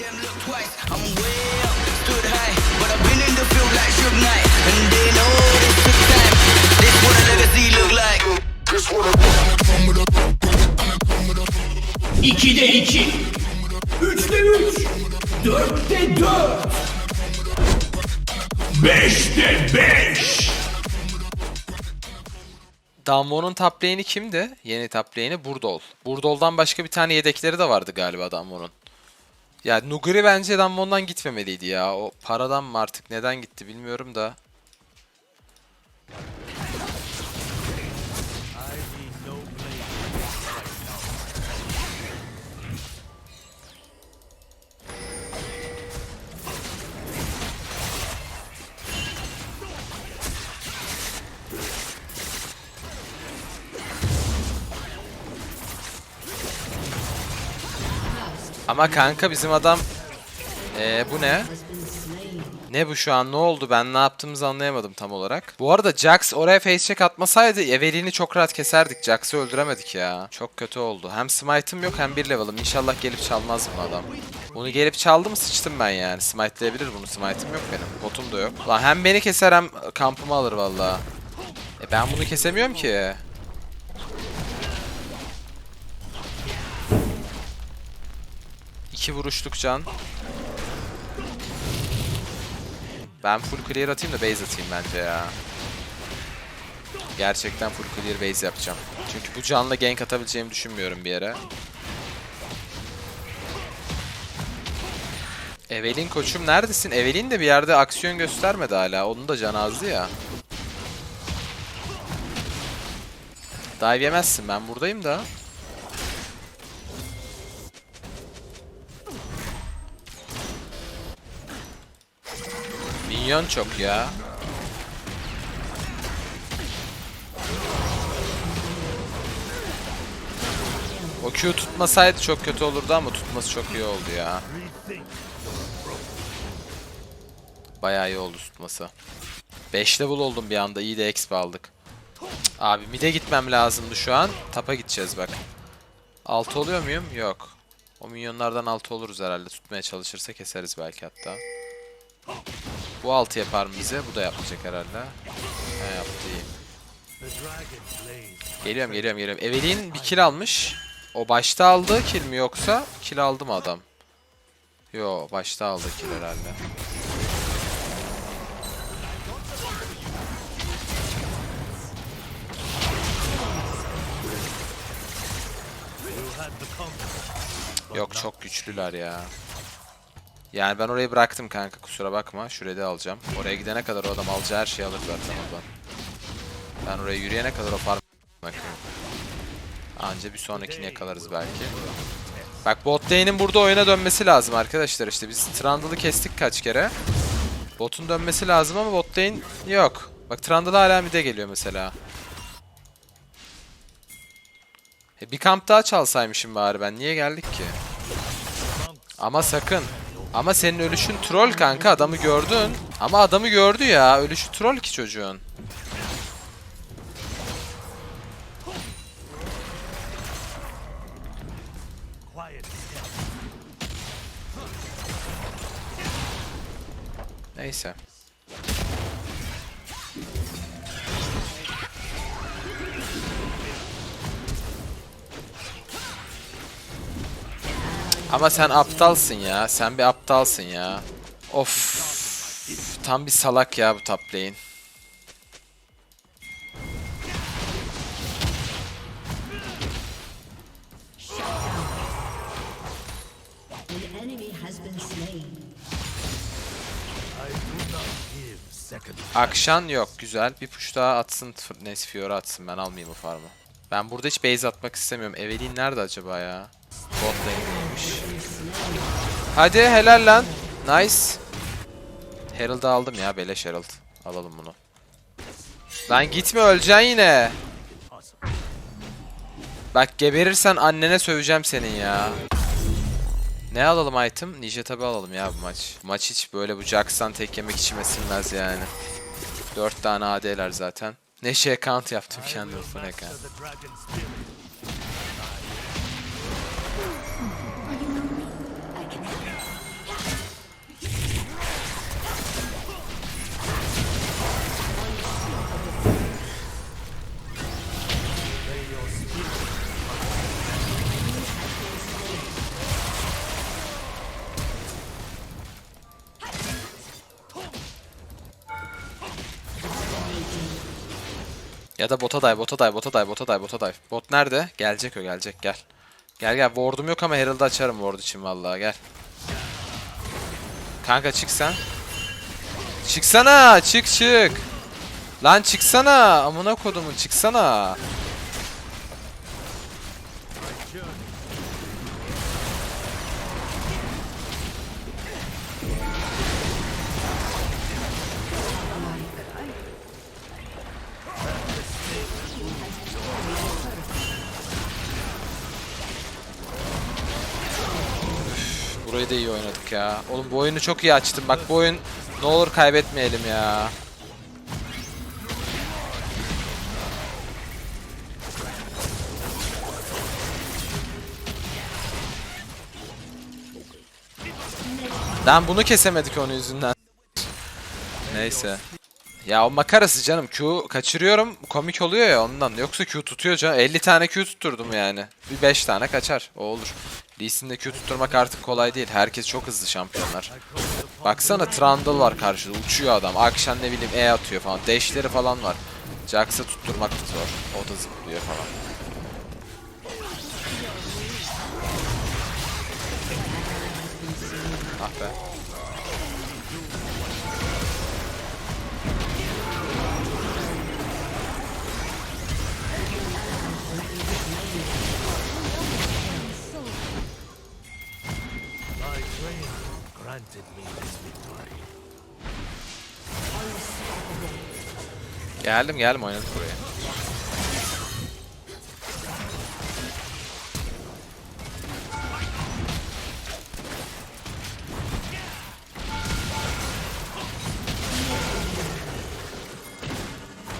them look twice. I'm way up, stood high, but I've been in the field like Suge Knight, and they know this took time. This what a legacy look like. 2'de 2. 3'te 3. 4'te 4. 5'te 5. Damwon'un top lane'i kimdi? Yeni top lane'i Burdol. Burdol'dan başka bir tane yedekleri de vardı galiba Damwon'un. Ya Nuguri bence Damwon'dan gitmemeliydi ya. O paradan mı artık neden gitti bilmiyorum da. Ama kanka bizim adam... Ee, bu ne? Ne bu şu an? Ne oldu? Ben ne yaptığımızı anlayamadım tam olarak. Bu arada Jax oraya face check atmasaydı Evelyn'i çok rahat keserdik. Jax'ı öldüremedik ya. Çok kötü oldu. Hem smite'ım yok hem bir level'ım. İnşallah gelip çalmaz bu adam. Bunu gelip çaldı mı sıçtım ben yani. Smite'layabilir bunu. Smite'ım yok benim. Botum da yok. Lan hem beni keser hem kampımı alır valla. E ben bunu kesemiyorum ki. İki vuruşluk can. Ben full clear atayım da base atayım bence ya. Gerçekten full clear base yapacağım. Çünkü bu canla gank atabileceğimi düşünmüyorum bir yere. Evelyn koçum neredesin? Evelyn de bir yerde aksiyon göstermedi hala. Onun da canı azdı ya. Dive yemezsin ben buradayım da. Minyon çok ya. O Q tutmasaydı çok kötü olurdu ama tutması çok iyi oldu ya. Bayağı iyi oldu tutması. 5 level oldum bir anda. iyi de exp aldık. Abi mid'e gitmem lazımdı şu an. Tapa gideceğiz bak. 6 oluyor muyum? Yok. O minyonlardan 6 oluruz herhalde. Tutmaya çalışırsa keseriz belki hatta. Bu 6 yapar mı bize? Bu da yapmayacak herhalde. He yaptı iyi. Geliyorum geliyorum geliyorum. Evelyn bir kill almış. O başta aldığı kill mi yoksa kill aldı mı adam? Yo başta aldı kill herhalde. Yok çok güçlüler ya. Yani ben orayı bıraktım kanka kusura bakma. Şurayı da alacağım. Oraya gidene kadar o adam alacağı her şeyi alır zaten oradan. Ben oraya yürüyene kadar o farm bakıyorum. Anca bir sonrakini yakalarız belki. Bak bot lane'in burada oyuna dönmesi lazım arkadaşlar işte. Biz Trundle'ı kestik kaç kere. Botun dönmesi lazım ama bot lane yok. Bak Trundle hala mid'e geliyor mesela. E bir kamp daha çalsaymışım bari ben. Niye geldik ki? Ama sakın. Ama senin ölüşün troll kanka adamı gördün. Ama adamı gördü ya. Ölüşü troll ki çocuğun. Neyse. Ama sen aptalsın ya. Sen bir aptalsın ya. Of. Tam bir salak ya bu top lane. Akşan yok. Güzel. Bir push daha atsın. Neyse Fiora atsın. Ben almayayım o farmı. Ben burada hiç base atmak istemiyorum. Evelyn nerede acaba ya? Bot lane'deymiş. Hadi helal lan. Nice. Herald'ı aldım ya. Beleş Herald. Alalım bunu. Lan gitme öleceksin yine. Bak geberirsen annene söveceğim senin ya. Ne alalım item? Ninja tabi alalım ya bu maç. Maç hiç böyle bu Jax'tan tek yemek içime yani. 4 tane AD'ler zaten. Neşe account yaptım kendime full Da bota dive, bota dive, bota dive, bota dive, bota dive. Bot nerede? Gelecek o, gelecek. Gel. Gel gel. Ward'um yok ama Herald'ı açarım ward için vallahi gel. Kanka çık sen. Çıksana, çık çık. Lan çıksana. Amına kodumun çıksana. Oynadık ya. Oğlum bu oyunu çok iyi açtım. Bak bu oyun ne olur kaybetmeyelim ya. Lan bunu kesemedik onun yüzünden. Neyse. Ya o makarası canım Q kaçırıyorum komik oluyor ya ondan. Yoksa Q tutuyor canım. 50 tane Q tutturdum yani. Bir 5 tane kaçar. O olur. Lee Sin'de Q tutturmak artık kolay değil. Herkes çok hızlı şampiyonlar. Baksana Trundle var karşıda. Uçuyor adam. Akşam ne bileyim E atıyor falan. Dash'leri falan var. Jax'a tutturmak da zor. O da zıplıyor falan. Ah be. Geldim geldim oynadık buraya.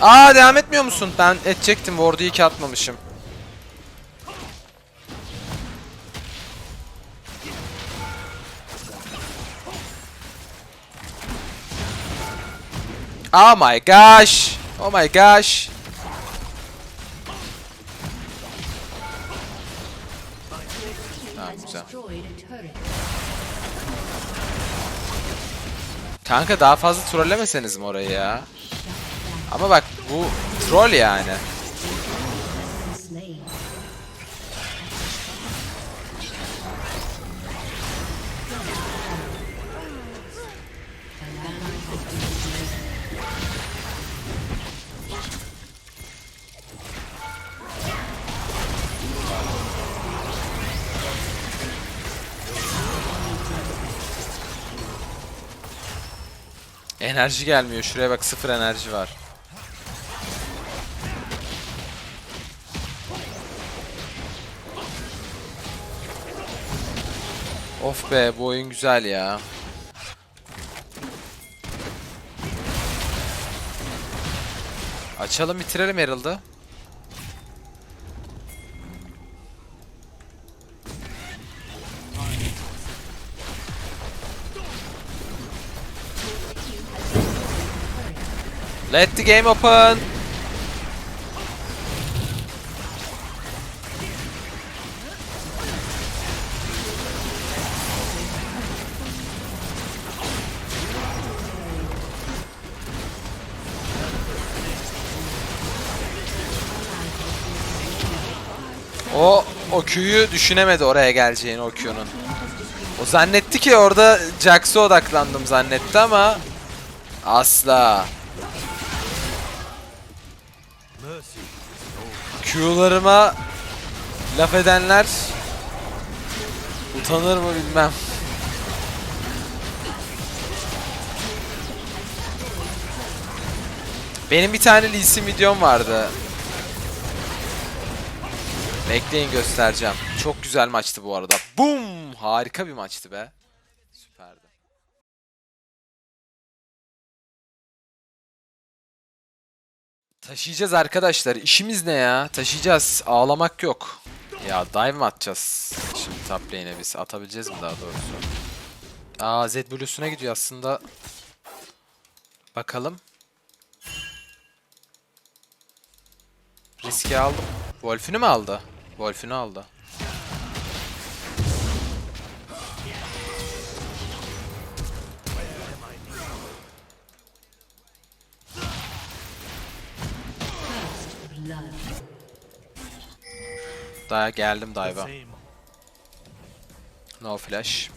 Aa devam etmiyor musun? Ben edecektim. Ward'u iyi ki atmamışım. Oh my gosh. Oh my gosh. Tamam güzel. Kanka daha fazla trollemeseniz mi orayı ya? Ama bak bu troll yani. Enerji gelmiyor. Şuraya bak sıfır enerji var. Of be bu oyun güzel ya. Açalım bitirelim Herald'ı. Let the game open. O o Q'yu düşünemedi oraya geleceğini o Q'nun. O zannetti ki orada Jax'a odaklandım zannetti ama asla. Q'larıma laf edenler utanır mı bilmem. Benim bir tane Lee videom vardı. Bekleyin göstereceğim. Çok güzel maçtı bu arada. Boom! Harika bir maçtı be. Taşıyacağız arkadaşlar. İşimiz ne ya? Taşıyacağız. Ağlamak yok. Ya dive mi atacağız? Şimdi top lane'e biz. Atabileceğiz mi daha doğrusu? Aa Z Blue'suna gidiyor aslında. Bakalım. Riski aldım. Wolf'ünü mü aldı? Wolf'ünü aldı. Daha geldim dive'a. No flash.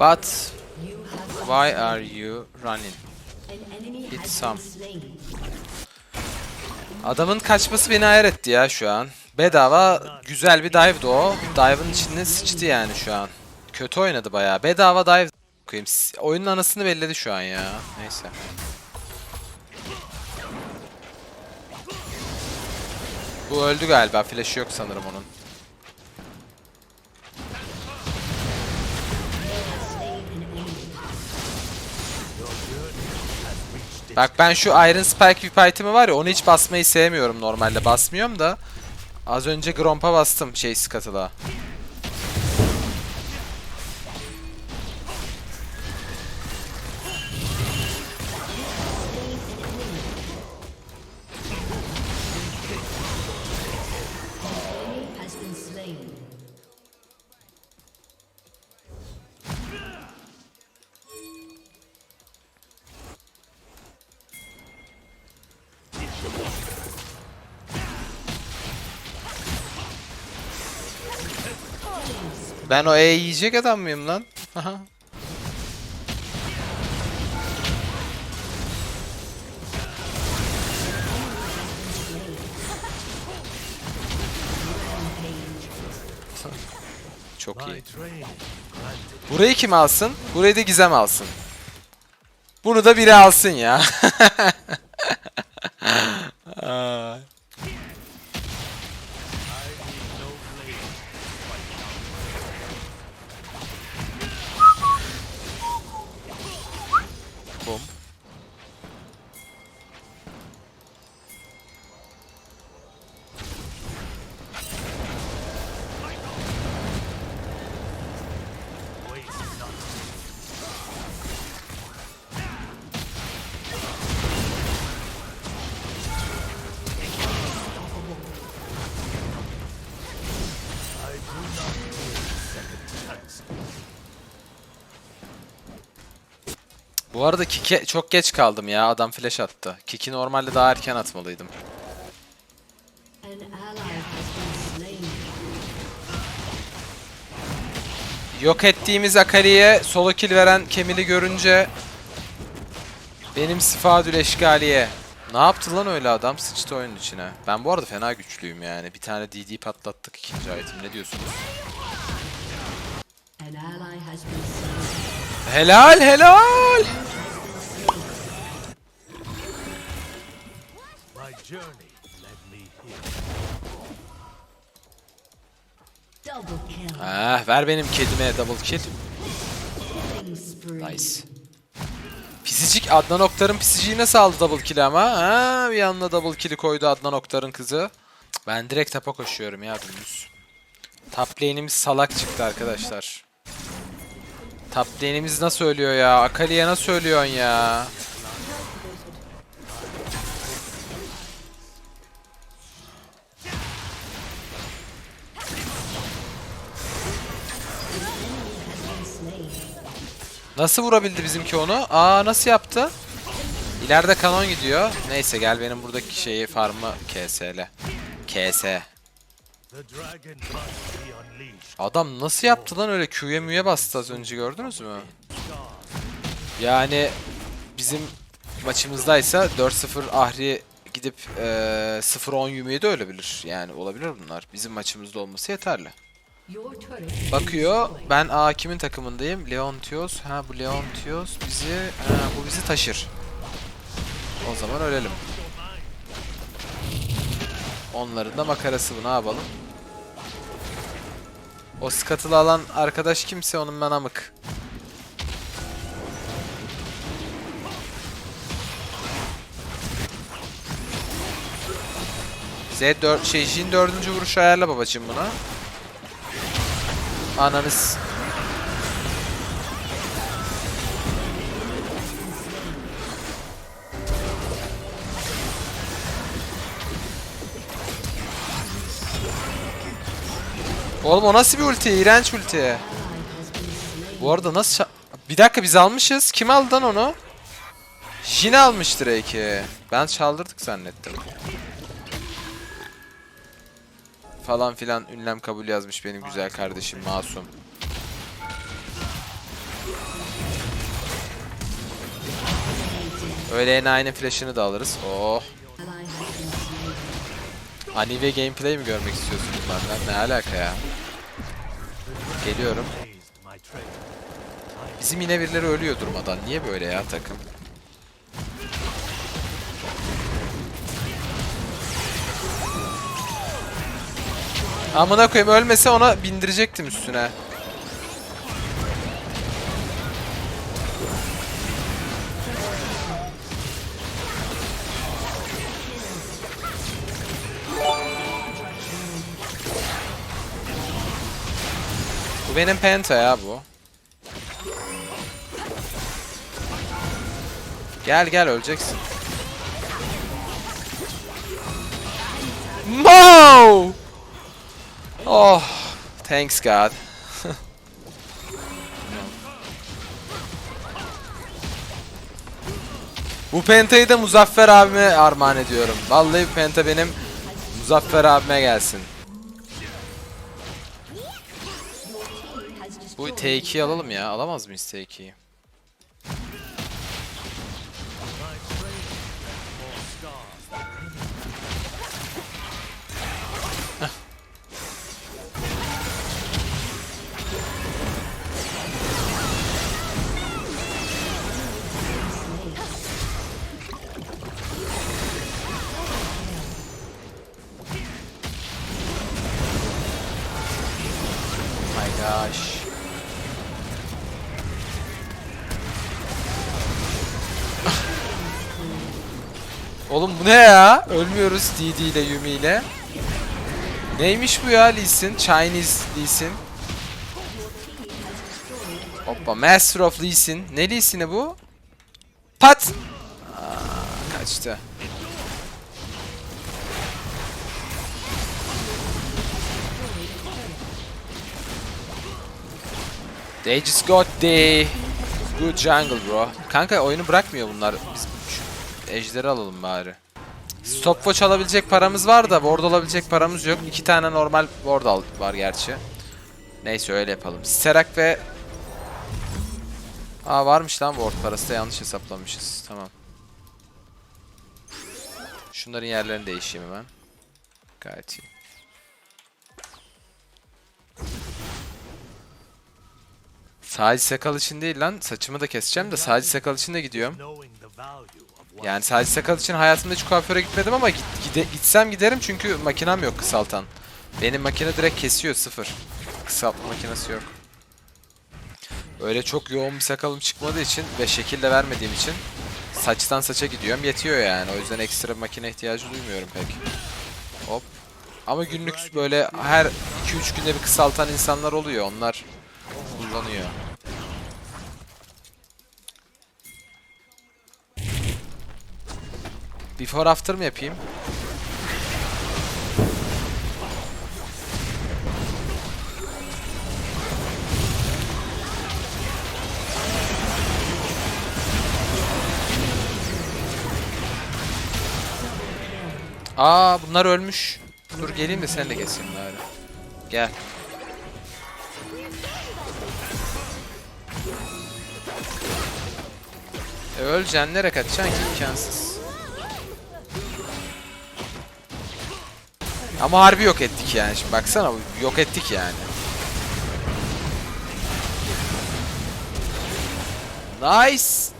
But why are you running? Hit some. Adamın kaçması beni etti ya şu an. Bedava güzel bir dive'dı o. Dive'ın içine sıçtı yani şu an. Kötü oynadı bayağı. Bedava dive koyayım. Oyunun anasını belledi şu an ya. Neyse. Bu öldü galiba. Flash'ı yok sanırım onun. Bak ben şu Iron Spike VIP item'i var ya onu hiç basmayı sevmiyorum normalde. Basmıyorum da. Az önce Gromp'a bastım şey Scuttle'a. Ben o E yiyecek adam mıyım lan? Çok iyi. Burayı kim alsın? Burayı da Gizem alsın. Bunu da biri alsın ya. Bu arada Kiki çok geç kaldım ya. Adam flash attı. Kiki normalde daha erken atmalıydım. Yok ettiğimiz Akali'ye solo kill veren Kemil'i görünce benim sifadül eşgaliye. Ne yaptı lan öyle adam? Sıçtı oyunun içine. Ben bu arada fena güçlüyüm yani. Bir tane DD patlattık ikinci item. Ne diyorsunuz? Helal helal. Ah, ver benim kedime double kill. Nice. Pisicik Adnan Oktar'ın pisiciği nasıl aldı double kill ama? Ha, bir anda double kill'i koydu Adnan Oktar'ın kızı. Ben direkt tapa koşuyorum ya dümdüz. Top lane'imiz salak çıktı arkadaşlar. Top lane'imiz nasıl ölüyor ya? Akali'ye nasıl ölüyorsun ya? Nasıl vurabildi bizimki onu? Aa nasıl yaptı? İleride kanon gidiyor. Neyse gel benim buradaki şeyi farmı KS'le. KS. Adam nasıl yaptı lan öyle Q'ye müye bastı az önce gördünüz mü? Yani bizim maçımızdaysa 4-0 Ahri gidip eee 0-10 Yumi'ye de ölebilir. Yani olabilir bunlar. Bizim maçımızda olması yeterli. Bakıyor. Ben A kimin takımındayım? Leontios. Ha bu Leontios bizi ha, bu bizi taşır. O zaman ölelim. Onların da makarası bu ne yapalım? O skatılı alan arkadaş kimse onun ben amık. Z4 şey Jin dördüncü vuruş ayarla babacım buna. Ananız. Oğlum o nasıl bir ulti? İğrenç ulti. Bu arada nasıl Bir dakika biz almışız. Kim aldı onu? Jin almış Drake'i. Ben çaldırdık zannettim. Falan filan ünlem kabul yazmış benim güzel kardeşim Masum. Öyle enayi'nin flash'ını da alırız. Oh. Anive gameplay mi görmek istiyorsunuz benden? Ne alaka ya? Geliyorum. Bizim yine birileri ölüyor durmadan. Niye böyle ya takım? Amına koyayım ölmese ona bindirecektim üstüne. Benim penta ya bu. Gel gel öleceksin. Mo! Oh, thanks God. bu pentayı da Muzaffer abime armağan ediyorum. Vallahi penta benim Muzaffer abime gelsin. Bu destroyed T2'yi alalım ya. Alamaz mıyız T2'yi? My gosh. Oğlum bu ne ya? Ölmüyoruz DD ile Yumi ile. Neymiş bu ya Lee Sin? Chinese Lee Sin. Hoppa Master of Lee Sin. Ne Lee Sin'i bu? Pat! Aa, kaçtı. They just got the good jungle bro. Kanka oyunu bırakmıyor bunlar. Biz ejderi alalım bari. Stopwatch alabilecek paramız var da ward alabilecek paramız yok. İki tane normal al var gerçi. Neyse öyle yapalım. Sterak ve... Aa varmış lan ward parası da yanlış hesaplamışız. Tamam. Şunların yerlerini değişeyim hemen. Gayet iyi. Sadece sakal için değil lan. Saçımı da keseceğim de sadece sakal için de gidiyorum. Yani sadece sakal için hayatımda hiç kuaföre gitmedim ama gide- gitsem giderim çünkü makinem yok kısaltan. Benim makine direkt kesiyor sıfır. Kısaltma makinesi yok. Öyle çok yoğun bir sakalım çıkmadığı için ve şekil de vermediğim için saçtan saça gidiyorum yetiyor yani. O yüzden ekstra makine ihtiyacı duymuyorum pek. Hop. Ama günlük böyle her 2-3 günde bir kısaltan insanlar oluyor. Onlar kullanıyor. Before after mı yapayım? Aa bunlar ölmüş. Dur geleyim de sen de keseyim bari. Gel. E öleceksin nereye kaçacaksın ki imkansız. Ama harbi yok ettik yani şimdi baksana yok ettik yani. Nice.